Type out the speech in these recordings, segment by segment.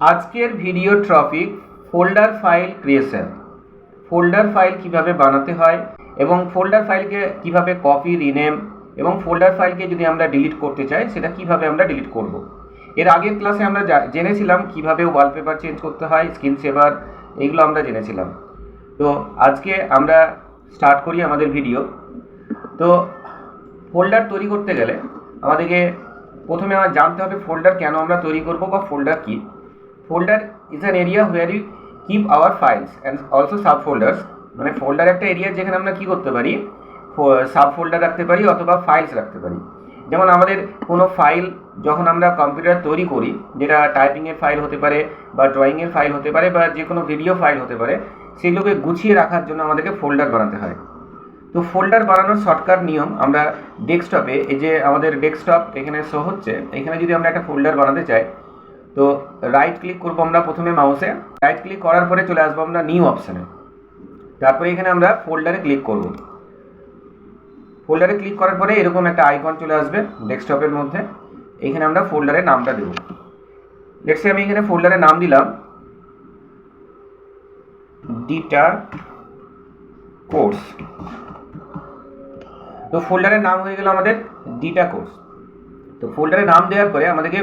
আজকের video topic folder file creation. Folder file কীভাবে বানাতে হয় এবং ফোল্ডার ফাইলকে কীভাবে কপি, রিনেম এবং ফোল্ডার ফাইলকে যদি আমরা ডিলিট করতে চাই, সেটা কীভাবে আমরা ডিলিট করব। এর আগের ক্লাসে আমরা জেনেছিলাম কীভাবে ওয়ালপেপার চেঞ্জ করতে হয় স্ক্রিন সেভার এগুলো আমরা জেনেছিলাম। তো আজকে আমরা স্টার্ট করি আমাদের ভিডিও তো ফোল্ডার তৈরি করতে গেলে আমাদেরকে প্রথমে আমার জানতে হবে ফোল্ডার কেন আমরা তৈরি করব বা ফোল্ডার কি? Folder is an area where you keep our files and also sub folders মানে ফোল্ডার একটা এরিয়া যেখানে আমরা কি করতে পারি? সাব ফোল্ডার রাখতে পারি অথবা ফাইলস রাখতে পারি। যেমন আমাদের কোনো ফাইল যখন আমরা কম্পিউটার তৈরি করি, যেটা টাইপিংয়ের ফাইল হতে পারে বা ড্রয়িংয়ের ফাইল হতে পারে বা যে কোনো ভিডিও ফাইল হতে পারে, সেগুলোকে গুছিয়ে রাখার জন্য আমাদেরকে ফোল্ডার বানাতে হয়। তো ফোল্ডার বানানোর শর্টকাট নিয়ম আমরা ডেস্কটপে এই যে আমাদের ডেস্কটপ এখানে শো হচ্ছে, এখানে যদি আমরা একটা ফোল্ডার বানাতে চাই, তো রাইট ক্লিক করব আমরা প্রথমে মাউসে রাইট ক্লিক করার পরে চলে আসব আমরা নিউ অপশানে তারপরে এখানে আমরা ফোল্ডারে ক্লিক করব। ফোল্ডারে ক্লিক করার পরে এরকম একটা আইকন চলে আসবে ডেস্কটপের মধ্যে। এখানে আমরা ফোল্ডারের নামটা দেবো। লেটসে আমি এখানে ফোল্ডারের নাম দিলাম ডিটা কোর্স তো ফোল্ডারের নাম হয়ে গেল আমাদের ডিটা কোর্স তো ফোল্ডারের নাম দেওয়ার পরে আমাদেরকে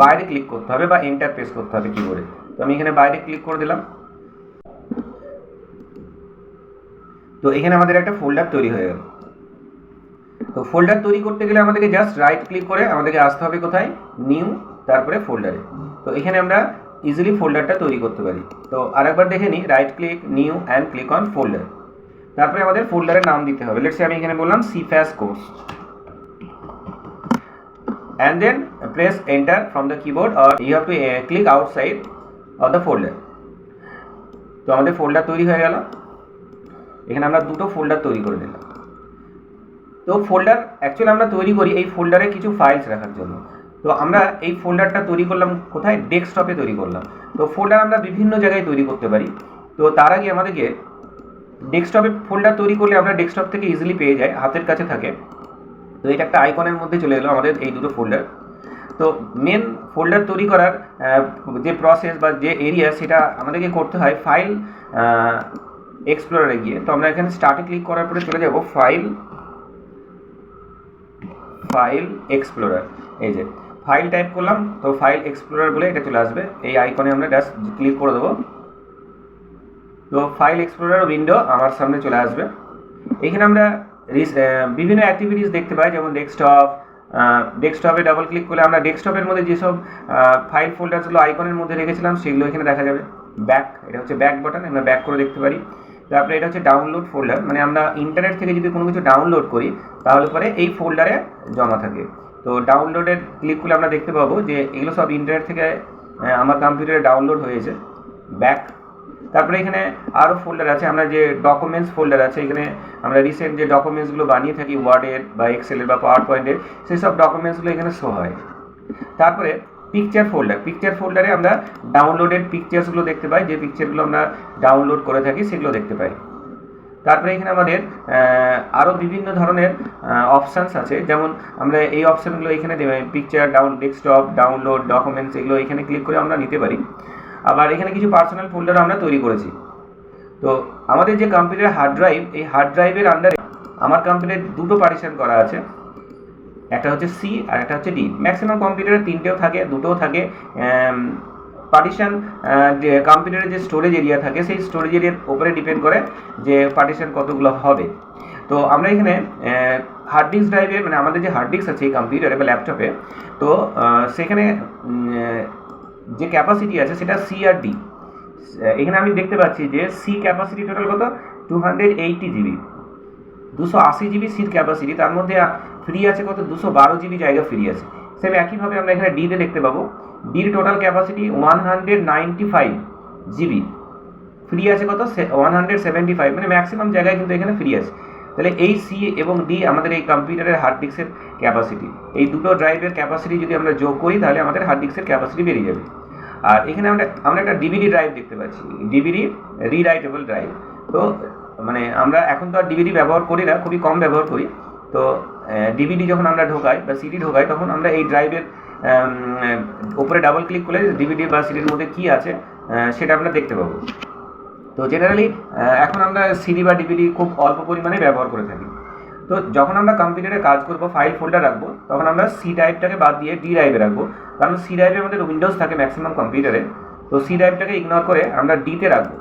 বাইরে ক্লিক করতে হবে বা এন্টার প্রেস করতে হবে কিবোর্ডে তো আমি এখানে বাইরে ক্লিক করে দিলাম। তো এখানে আমাদের একটা ফোল্ডার তৈরি হয়ে গেল। তো ফোল্ডার তৈরি করতে গেলে আমাদেরকে জাস্ট রাইট ক্লিক করে আমাদেরকে আসতে হবে কোথায়? নিউ তারপরে ফোল্ডারে তো এখানে আমরা ইজিলি ফোল্ডারটা তৈরি করতে পারি। তো আরেকবার দেখে নিই right click new and click on folder তারপরে আমাদের ফোল্ডারের নাম দিতে হবে। লেটসে আমি এখানে বললাম সিফ্যাস course and then press enter from the keyboard or you have to uh, click outside of the folder. তো আমাদের ফোল্ডার তৈরি হয়ে গেল। এখানে আমরা দুটো ফোল্ডার তৈরি করে নিলাম। তো ফোল্ডার অ্যাকচুয়ালি আমরা তৈরি করি এই ফোল্ডারে কিছু ফাইলস রাখার জন্য। তো আমরা এই ফোল্ডারটা তৈরি করলাম কোথায়? ডেস্কটপে তৈরি করলাম। তো ফোল্ডার আমরা বিভিন্ন জায়গায় তৈরি করতে পারি। তো তার আগে আমাদেরকে ডেস্কটপে ফোল্ডার তৈরি করলে আমরা ডেস্কটপ থেকে ইজিলি পেয়ে যাই হাতের কাছে থাকে। তো এটা একটা আইকনের মধ্যে চলে এলো আমাদের এই দুটো ফোল্ডার তো মেন ফোল্ডার তৈরি করার যে প্রসেস বা যে এরিয়া সেটা আমাদেরকে করতে হয় ফাইল এক্সপ্লোরারে গিয়ে। তো আমরা এখানে স্টার্টে ক্লিক করার পরে চলে যাব ফাইল ফাইল এক্সপ্লোরার এই যে ফাইল টাইপ করলাম, তো ফাইল এক্সপ্লোরার বলে এটা চলে আসবে। এই আইকনে আমরা জাস্ট ক্লিক করে দেবো। তো ফাইল এক্সপ্লোরার উইন্ডো আমার সামনে চলে আসবে। এখানে আমরা বিভিন্ন অ্যাক্টিভিটিস দেখতে পাই, যেমন ডেস্কটপ ডেস্কটপে ডাবল ক্লিক করলে আমরা ডেস্কটপের মধ্যে যেসব ফাইল ফোল্ডারগুলো আইকনের মধ্যে রেখেছিলাম, সেগুলো এখানে দেখা যাবে। ব্যাক এটা হচ্ছে ব্যাক বাটন আমরা ব্যাক করে দেখতে পারি। তারপরে এটা হচ্ছে ডাউনলোড ফোল্ডার মানে আমরা ইন্টারনেট থেকে যদি কোনো কিছু ডাউনলোড করি, তাহলে পরে এই ফোল্ডারে জমা থাকে। তো ডাউনলোডের ক্লিক করলে আমরা দেখতে পাবো যে এগুলো সব ইন্টারনেট থেকে আমার কম্পিউটারে ডাউনলোড হয়েছে। ব্যাক তারপরে এখানে আরও ফোল্ডার আছে, আমরা যে ডকুমেন্টস ফোল্ডার আছে, এখানে আমরা রিসেন্ট যে ডকুমেন্টসগুলো বানিয়ে থাকি ওয়ার্ডের বা এক্সেলের বা পাওয়ার পয়েন্টের সেই সব ডকুমেন্টসগুলো এখানে শো হয়। তারপরে পিকচার ফোল্ডার পিকচার ফোল্ডারে আমরা ডাউনলোডেড পিকচার্সগুলো দেখতে পাই, যে পিকচারগুলো আমরা ডাউনলোড করে থাকি, সেগুলো দেখতে পাই। তারপরে এখানে আমাদের আরও বিভিন্ন ধরনের অপশানস আছে, যেমন আমরা এই অপশানগুলো এখানে picture down desktop download documents এগুলো এখানে ক্লিক করে আমরা নিতে পারি। আবার এখানে কিছু পার্সোনাল ফোল্ডার আমরা তৈরি করেছি। তো আমাদের যে কম্পিউটার হার্ড ড্রাইভ এই হার্ড ড্রাইভের আন্ডারে আমার কম্পিউটারে দুটো পার্টিশন করা আছে। একটা হচ্ছে সি আর একটা হচ্ছে ডি ম্যাক্সিমাম কম্পিউটারে তিনটেও থাকে, দুটোও থাকে। পার্টিশন যে কম্পিউটারের যে স্টোরেজ এরিয়া থাকে, সেই স্টোরেজ এরিয়ার উপরে ডিপেন্ড করে যে পার্টিশন কতগুলো হবে। তো আমরা এখানে হার্ড ডিস্ক ড্রাইভে মানে আমাদের যে হার্ড ডিস্ক আছে এই কম্পিউটারে বা ল্যাপটপে তো সেখানে যে ক্যাপাসিটি আছে সেটা সি আর ডি এখানে আমি দেখতে পাচ্ছি যে সি ক্যাপাসিটি টোটাল কত? টু হান্ড্রেড এইটি জিবি দুশো আশি জিবি সিট ক্যাপাসিটি তার মধ্যে ফ্রি আছে কত? দুশো বারো জিবি জায়গা ফ্রি আছে। সেম একইভাবে আমরা এখানে ডিতে দেখতে পাবো। ডির total capacity one hundred ninety five GB free আছে কত? ওয়ান হান্ড্রেড সেভেন্টি ফাইভ মানে ম্যাক্সিমাম জায়গায় কিন্তু এখানে ফ্রি আছে। তাহলে এই সি এবং ডি আমাদের এই কম্পিউটারের হার্ড ডিস্কের ক্যাপাসিটি এই দুটো ড্রাইভের ক্যাপাসিটি যদি আমরা যোগ করি, তাহলে আমাদের হার্ড ডিস্কের ক্যাপাসিটি বেরিয়ে যাবে। আর এখানে আমরা আমরা একটা ডিভিডি ড্রাইভ দেখতে পাচ্ছি। ডিভিডি রিরাইটেবল ড্রাইভ তো মানে আমরা এখন তো আর ডিভিডি ব্যবহার করি না, খুবই কম ব্যবহার করি। তো ডিভিডি যখন আমরা ঢোকাই বা সিডি ঢোকাই, তখন আমরা এই ড্রাইভের উপরে ডাবল ক্লিক করলে ডিভিডি বা সিডির মধ্যে কী আছে সেটা আমরা দেখতে পাবো। তো জেনারেলি এখন আমরা সিডি বা ডিভিডি খুব অল্প পরিমাণে ব্যবহার করে থাকি। তো যখন আমরা কম্পিউটারে কাজ করব ফাইল ফোল্ডার রাখব, তখন আমরা সি ড্রাইভটাকে বাদ দিয়ে ডি ড্রাইভে রাখব। কারণ সি ড্রাইভে আমাদের উইন্ডোজ থাকে ম্যাক্সিমাম কম্পিউটারে তো সি ড্রাইভটাকে ইগনোর করে আমরা ডিতে রাখব।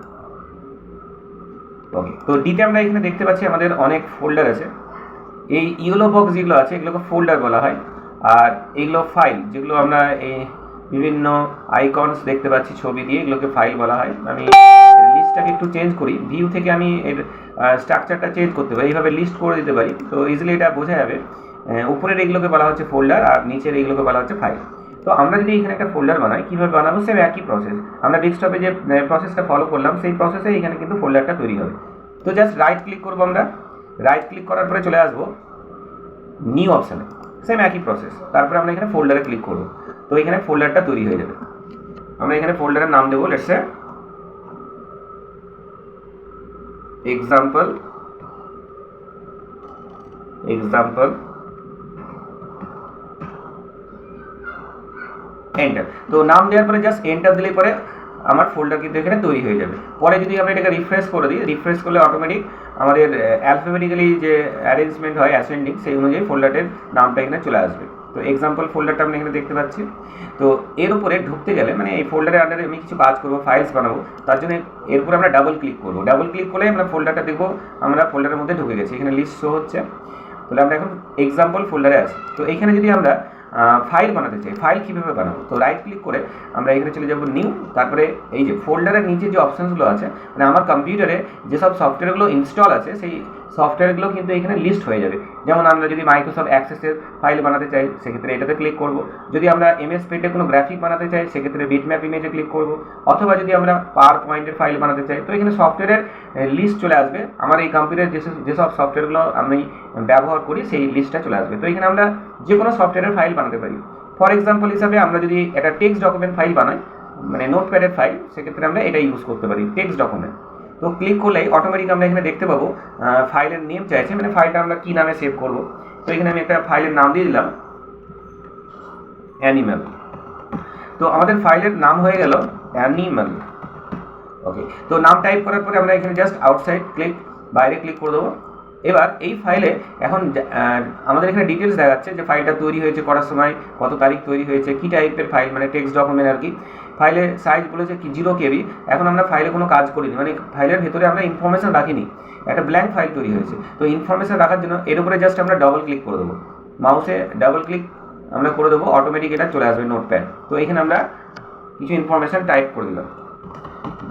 ওকে তো ডিতে আমরা এখানে দেখতে পাচ্ছি আমাদের অনেক ফোল্ডার আছে। এই ইয়েলো বক্স যেগুলো আছে, এগুলোকে ফোল্ডার বলা হয়। আর এগুলো ফাইল যেগুলো আমরা এই বিভিন্ন আইকনস দেখতে পাচ্ছি ছবি দিয়ে, এগুলোকে ফাইল বলা হয়। আমি লিস্টটাকে একটু চেঞ্জ করি। ভিউ থেকে আমি এর স্ট্রাকচারটা চেঞ্জ করতে পারি। এইভাবে লিস্ট করে দিতে পারি। তো ইজিলি এটা বোঝা যাবে। উপরের এগুলোকে বলা হচ্ছে ফোল্ডার আর নিচের এগুলোকে বলা হচ্ছে ফাইল তো আমরা যদি এখানে একটা ফোল্ডার বানাই, কীভাবে বানাবো? সেম একই প্রসেস আমরা ডেস্কটপে যে প্রসেসটা ফলো করলাম, সেই প্রসেসে এখানে কিন্তু ফোল্ডারটা তৈরি হবে। তো জাস্ট রাইট ক্লিক করব আমরা। রাইট ক্লিক করার পরে চলে আসব নিউ অপশানে সেম একই প্রসেস তারপরে আমরা এখানে ফোল্ডারে ক্লিক করব। তো এখানে ফোল্ডারটা তৈরি হয়ে যাবে। আমরা এখানে ফোল্ডারের নাম দেবো লেটসে এক্সাম্পল এক্সাম্পল এন্টার তো নাম দেওয়ার পরে জাস্ট এন্টার দিলে পরে আমার ফোল্ডার কিন্তু এখানে তৈরি হয়ে যাবে। পরে যদি আমরা এটাকে রিফ্রেশ করে দিই রিফ্রেশ করলে অটোমেটিক আমাদের অ্যালফাবেটিক্যালি যে অ্যারেঞ্জমেন্ট হয় অ্যাসেন্ডিং সেই অনুযায়ী ফোল্ডারের নামটা এখানে চলে আসবে। তো এক্সাম্পল ফোল্ডারটা আমরা এখানে দেখতে পাচ্ছি। তো এর উপরে ঢুকতে গেলে মানে এই ফোল্ডারের আন্ডারে আমি কিছু কাজ করব ফাইলস বানাবো, তার জন্য এর উপরে আমরা ডাবল ক্লিক করব। ডাবল ক্লিক করলে আমরা ফোল্ডারটা দেখব, আমরা ফোল্ডারের মধ্যে ঢুকে গেছি। এখানে লিস্ট শো হচ্ছে। তাহলে আমরা এখন এক্সাম্পল ফোল্ডারে আছি। তো এখানে যদি আমরা ফাইল বানাতে চাই ফাইল কীভাবে বানাবো? তো রাইট ক্লিক করে আমরা এখানে চলে যাব নিউ তারপরে এই যে ফোল্ডারের নিচে যে অপশানসগুলো আছে মানে আমার কম্পিউটারে যেসব সফটওয়্যারগুলো ইনস্টল আছে, সেই সফটওয়্যারগুলো কিন্তু এখানে লিস্ট হয়ে যাবে। যেমন আমরা যদি মাইক্রোসফট অ্যাক্সেসের ফাইল বানাতে চাই, সেক্ষেত্রে এটাতে ক্লিক করব। যদি আমরা এমএস পেটে কোনো গ্রাফিক বানাতে চাই, সেক্ষেত্রে বিটম্যাপ ইমেজে ক্লিক করব। অথবা যদি আমরা পাওয়ার পয়েন্টের ফাইল বানাতে চাই, তো এখানে সফটওয়্যারের লিস্ট চলে আসবে। আমার এই কম্পিউটার যেসব যেসব সফটওয়্যারগুলো আমি ব্যবহার করি, সেই লিস্টটা চলে আসবে। তো এখানে আমরা যে কোনো সফটওয়্যারের ফাইল বানাতে পারি। ফর এক্সাম্পল হিসাবে আমরা যদি একটা টেক্সট ডকুমেন্ট ফাইল বানাই মানে নোটপ্যাডের ফাইল সেক্ষেত্রে আমরা এটা ইউজ করতে পারি টেক্সট ডকুমেন্ট তো ক্লিক করলেই অটোমেটিক আমরা এখানে দেখতে পাবো ফাইলের নেম চাইছে মানে ফাইলটা আমরা কী নামে সেভ করব? তো এখানে আমি একটা ফাইলের নাম দিয়ে দিলাম অ্যানিম্যাল তো আমাদের ফাইলের নাম হয়ে গেল অ্যানিম্যাল ওকে তো নাম টাইপ করার পরে আমরা এখানে জাস্ট আউটসাইড ক্লিক বাইরে ক্লিক করে দেবো। এবার এই ফাইলে এখন আমাদের এখানে ডিটেলস দেখাচ্ছে যে ফাইলটা তৈরি হয়েছে করার সময়, কত তারিখ তৈরি হয়েছে, কী টাইপের ফাইল মানে টেক্সট ডকুমেন্ট আর কি। ফাইলের সাইজ বলেছে কি জিরো কেবি এখন আমরা ফাইলে কোনো কাজ করিনি। মানে ফাইলের ভেতরে আমরা ইনফরমেশন রাখিনি। একটা ব্ল্যাঙ্ক ফাইল তৈরি হয়েছে। তো ইনফরমেশন রাখার জন্য এর উপরে জাস্ট আমরা ডবল ক্লিক করে দেবো। মাউসে ডাবল ক্লিক আমরা করে দেবো অটোমেটিক এটা চলে আসবে নোট নোটপ্যাড তো এখানে আমরা কিছু ইনফরমেশন টাইপ করে দিলাম।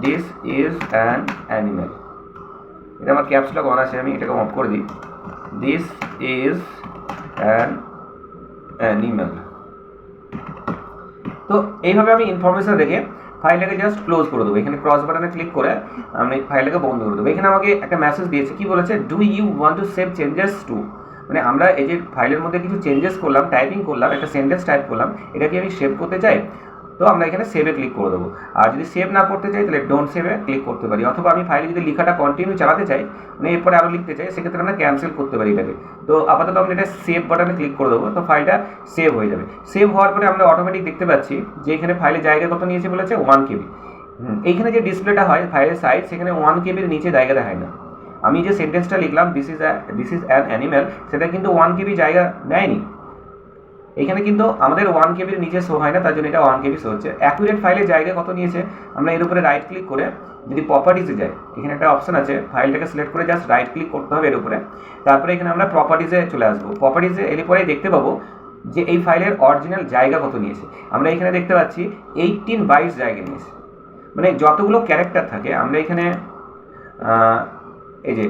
দিস ইজ অ্যান অ্যানিম্যাল এটা আমার ক্যাপসলক অন আছে, আমি এটাকে অফ করে দিই। দিস ইজ অ্যান অ্যানিম্যাল তো এইভাবে আমি ইনফরমেশন রেখে ফাইলটাকে জাস্ট ক্লোজ করে দেবো। এখানে ক্রস বাটনে ক্লিক করে আমি ফাইলটাকে বন্ধ করে দেবো। এখানে আমাকে একটা মেসেজ দিয়েছে, কি বলেছে? Do you want to save changes to মানে আমরা এই যে ফাইলের মধ্যে কিছু চেঞ্জেস করলাম টাইপিং করলাম, একটা সেন্টেন্স টাইপ করলাম, এটা কি আমি সেভ করতে চাই? তো আমরা এখানে সেভে ক্লিক করে দেবো। আর যদি সেভ না করতে চাই, তাহলে ডোন্ট সেভে ক্লিক করতে পারি। অথবা আমি ফাইলে যদি লেখাটা কন্টিনিউ চালাতে চাই মানে এরপরে আরও লিখতে চাই, সেক্ষেত্রে আমরা ক্যান্সেল করতে পারি এটাকে। তো আপাতত আমরা এটা সেভ বাটনে ক্লিক করে দেবো, তো ফাইলটা সেভ হয়ে যাবে। সেভ হওয়ার পরে আমরা অটোমেটিক দেখতে পাচ্ছি যে এখানে ফাইলের জায়গা কত নিয়েছে বলেছে? ওয়ান কেবি এইখানে যে ডিসপ্লেটা হয় ফাইলের সাইজ সেখানে ওয়ান কেবির নিচে জায়গা দেখায় না। আমি যে সেন্টেন্সটা লিখলাম this is this is an animal সেটা কিন্তু ওয়ান কেবি জায়গা নেয়নি। এখানে কিন্তু আমাদের ওয়ান কেবির নিচে শো হয় না, তার জন্য এটা ওয়ান কেবি শো হচ্ছে। অ্যাকুরেট ফাইলের জায়গা কত নিয়েছে, আমরা এর উপরে রাইট ক্লিক করে যদি প্রপার্টিসে যাই, এখানে একটা অপশন আছে ফাইলটাকে সিলেক্ট করে জাস্ট রাইট ক্লিক করতে হবে এর উপরে। তারপরে এখানে আমরা প্রপার্টিসে চলে আসব। প্রপার্টিসে এলে পরে দেখতে পাবো যে এই ফাইলের অরিজিনাল জায়গা কত নিয়েছে। আমরা এখানে দেখতে পাচ্ছি এইটিন বাইশ জায়গা নিয়েছে। মানে যতগুলো ক্যারেক্টার থাকে, আমরা এখানে এই যে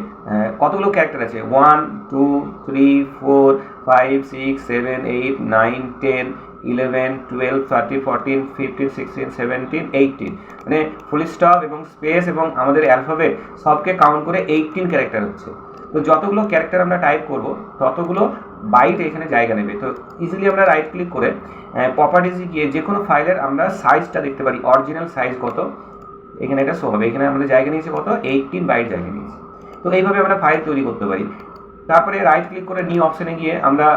কতগুলো ক্যারেক্টার আছে? One two three four five six seven eight nine ten eleven twelve thirty fourteen fifteen sixteen seventeen eighteen মানে ফুল স্টপ এবং স্পেস এবং আমাদের অ্যালফাবেট সবকে কাউন্ট করে এইটিন ক্যারেক্টার হচ্ছে। তো যতগুলো ক্যারেক্টার আমরা টাইপ করব, ততগুলো বাইট এখানে জায়গা নেবে। তো ইজিলি আমরা রাইট ক্লিক করে প্রপার্টিসে গিয়ে যে কোনো ফাইলের আমরা সাইজটা দেখতে পারি অরিজিনাল সাইজ কত, এখানে এটা শো হবে। এখানে আমাদের জায়গা নিয়েছে কত? এইটিন বাইট জায়গা নিয়েছে। তো এইভাবে আমরা ফাইল তৈরি করতে পারি। তারপরে রাইট ক্লিক করে নিউ অপশানে গিয়ে আমরা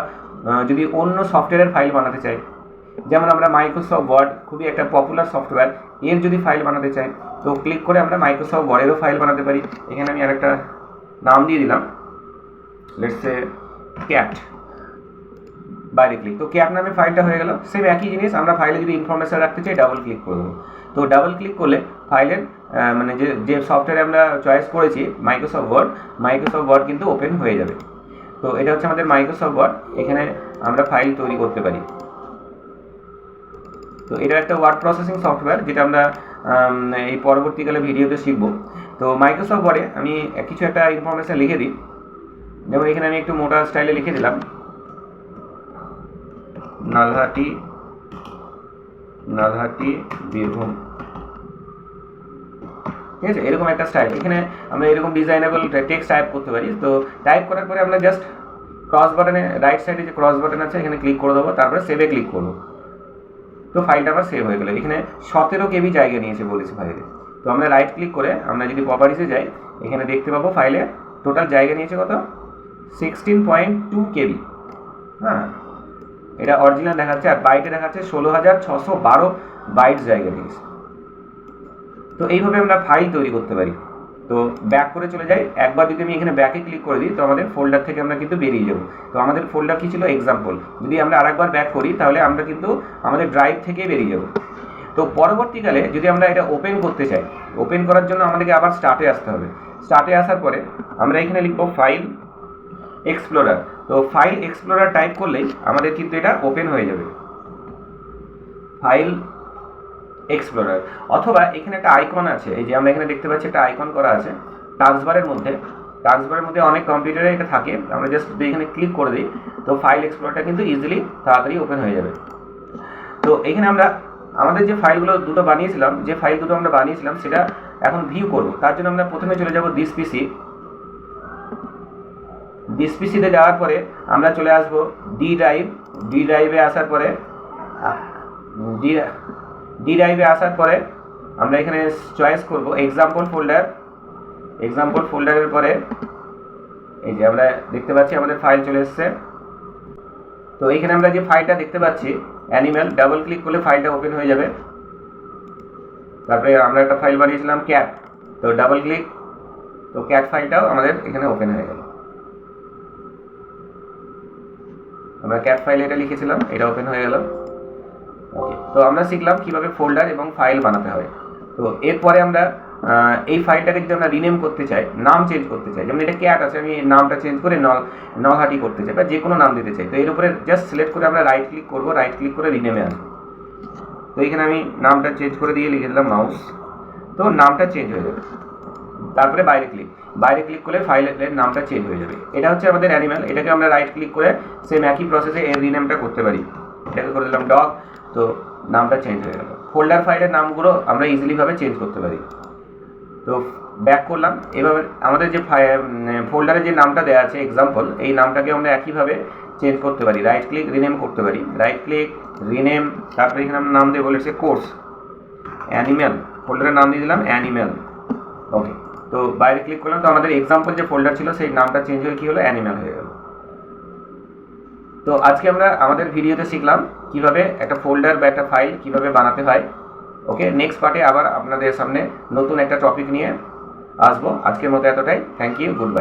যদি অন্য সফটওয়্যারের ফাইল বানাতে চাই, যেমন আমরা মাইক্রোসফট ওয়ার্ড খুবই একটা পপুলার সফটওয়্যার এর যদি ফাইল বানাতে চাই, তো ক্লিক করে আমরা মাইক্রোসফট ওয়ার্ডেরও ফাইল বানাতে পারি। এখানে আমি আরেকটা নাম দিয়ে দিলাম লেটস এ ক্যাট বাইরে ক্লিক তো ক্যাট নামে ফাইলটা হয়ে গেল সেম একই জিনিস, আমরা ফাইলে যদি ইনফরমেশন রাখতে চাই ডাবল ক্লিক করে দেবো তো ডাবল ক্লিক করলে ফাইলের মানে যে যে সফটওয়্যার আমরা চয়েস করেছি মাইক্রোসফট ওয়ার্ড মাইক্রোসফট ওয়ার্ড কিন্তু ওপেন হয়ে যাবে। তো এটা হচ্ছে আমাদের মাইক্রোসফট ওয়ার্ড এখানে আমরা ফাইল তৈরি করতে পারি। তো এটা একটা ওয়ার্ড প্রসেসিং সফটওয়্যার যেটা আমরা আম, এই পরবর্তীকালে ভিডিওতে শিখব। তো মাইক্রোসফট ওয়ার্ডে আমি কিছু একটা ইনফরমেশন লিখে দিই। যেমন এখানে আমি একটু মোটা স্টাইলে লিখে দিলাম। নালহাটি নালহাটি বীরভূম। ঠিক আছে? এরকম একটা স্টাইল এখানে আমরা এরকম ডিজাইনেবল টেক্সট টাইপ করতে পারি। তো টাইপ করার পরে আমরা জাস্ট ক্রস বাটনে রাইট সাইডে যে ক্রস বাটন আছে, এখানে ক্লিক করে দেবো। তারপরে সেভে ক্লিক করব। তো ফাইলটা আবার সেভ হয়ে গেলো। এখানে সতেরো কেবি জায়গা নিয়েছে বলেছে ফাইলে তো আমরা রাইট ক্লিক করে আমরা যদি প্রপার্টিসে যাই, এখানে দেখতে পাবো ফাইলে টোটাল জায়গা নিয়েছে কত? সিক্সটিন পয়েন্ট টু কেবি হ্যাঁ? এটা অরিজিনাল দেখাচ্ছে আর বাইটে দেখাচ্ছে ষোলো হাজার ছশো বারো বাইট জায়গা নিয়েছে। তো এইভাবে আমরা ফাইল তৈরি করতে পারি। তো ব্যাক করে চলে যাই। একবার যদি আমি এখানে ব্যাকে ক্লিক করে দিই, তো আমাদের ফোল্ডার থেকে আমরা কিন্তু বেরিয়ে যাব। তো আমাদের ফোল্ডার কি ছিল? এক্সাম্পল যদি আমরা আরেকবার ব্যাক করি, তাহলে আমরা কিন্তু আমাদের ড্রাইভ থেকে বেরিয়ে যাব। তো পরবর্তীকালে যদি আমরা এটা ওপেন করতে চাই ওপেন করার জন্য আমাদেরকে আবার স্টার্টে আসতে হবে। স্টার্টে আসার পরে আমরা এখানে লিখব ফাইল এক্সপ্লোরার তো ফাইল এক্সপ্লোরার টাইপ করলেই আমাদের কিন্তু এটা ওপেন হয়ে যাবে। ফাইল এক্সপ্লোরার অথবা এখানে একটা আইকন আছে, এই যে আমরা এখানে দেখতে পাচ্ছি একটা আইকন করা আছে টাস্কবারের মধ্যে। টাস্কবারের মধ্যে অনেক কম্পিউটারে এটা থাকে, আমরা জাস্ট এখানে ক্লিক করে দিই, তো ফাইল এক্সপ্লোরারটা কিন্তু ইজিলি তাড়াতাড়ি ওপেন হয়ে যাবে। তো এখানে আমরা, আমাদের যে ফাইলগুলো দুটো বানিয়েছিলাম, যে ফাইল দুটো আমরা বানিয়েছিলাম, সেটা এখন ভিউ করব। তার জন্য আমরা প্রথমে চলে যাব দিস পিসি দিস পিসিতে যাওয়ার পরে আমরা চলে আসব ডি ড্রাইভ ডি ড্রাইভে আসার পরে ডি ড্রাইভে আসার পরে আমরা এখানে চয়েস করব। এক্সাম্পল ফোল্ডার এক্সাম্পল ফোল্ডারের পরে এই যে আমরা দেখতে পাচ্ছি আমাদের ফাইল চলে এসেছে। তো এখানে আমরা যে ফাইলটা দেখতে পাচ্ছি অ্যানিম্যাল ডাবল ক্লিক করলে ফাইলটা ওপেন হয়ে যাবে। তারপরে আমরা একটা ফাইল বানিয়েছিলাম ক্যাট তো ডাবল ক্লিক তো ক্যাট ফাইলটাও আমাদের এখানে ওপেন হয়ে গেল। আমরা ক্যাট ফাইল এটা লিখেছিলাম, এটা ওপেন হয়ে গেল। ওকে তো আমরা শিখলাম কীভাবে ফোল্ডার এবং ফাইল বানাতে হয়। তো এরপরে আমরা এই ফাইলটাকে যদি আমরা রিনেম করতে চাই, নাম চেঞ্জ করতে চাই, যেমন এটা ক্যাট আছে, আমি নামটা চেঞ্জ করে নল নলহাটি করতে চাই, বা যে কোনো নাম দিতে চাই, তো এর উপরে জাস্ট সিলেক্ট করে আমরা রাইট ক্লিক করব রাইট ক্লিক করে রিনেমে আসব। তো এখানে আমি নামটা চেঞ্জ করে দিয়ে লিখে দিলাম মাউস তো নামটা চেঞ্জ হয়ে যাবে। তারপরে বাইরে ক্লিক বাইরে ক্লিক করলে ফাইলের নামটা চেঞ্জ হয়ে যাবে। এটা হচ্ছে আমাদের অ্যানিম্যাল এটাকে আমরা রাইট ক্লিক করে সেম একই প্রসেসে এর রিনেমটা করতে পারি। এটাকে করে দিলাম ডগ তো নামটা চেঞ্জ হয়ে গেল। ফোল্ডার ফাইলের নামগুলো আমরা ইজিলিভাবে চেঞ্জ করতে পারি। তো ব্যাক করলাম। এভাবে আমাদের যে ফোল্ডারে যে নামটা দেওয়া আছে এক্সাম্পল এই নামটাকে আমরা একইভাবে চেঞ্জ করতে পারি। রাইট ক্লিক রিনেম করতে পারি। রাইট ক্লিক রিনেম তারপরে এখানে আমরা নাম দিয়ে বলেছে কোর্স অ্যানিম্যাল ফোল্ডারের নাম দিয়ে দিলাম অ্যানিম্যাল ওকে তো বাইরে ক্লিক করলাম। তো আমাদের এক্সাম্পল যে ফোল্ডার ছিল, সেই নামটা চেঞ্জ হয়ে কী হলো? অ্যানিম্যাল হয়ে গেল। তো আজকে আমরা আমাদের ভিডিওতে শিখলাম কীভাবে একটা ফোল্ডার বা একটা ফাইল কীভাবে বানাতে হয়। ওকে নেক্সট পার্টে আবার আপনাদের সামনে নতুন একটা টপিক নিয়ে আসব। আজকের মতো এতটাই। Thank you good bye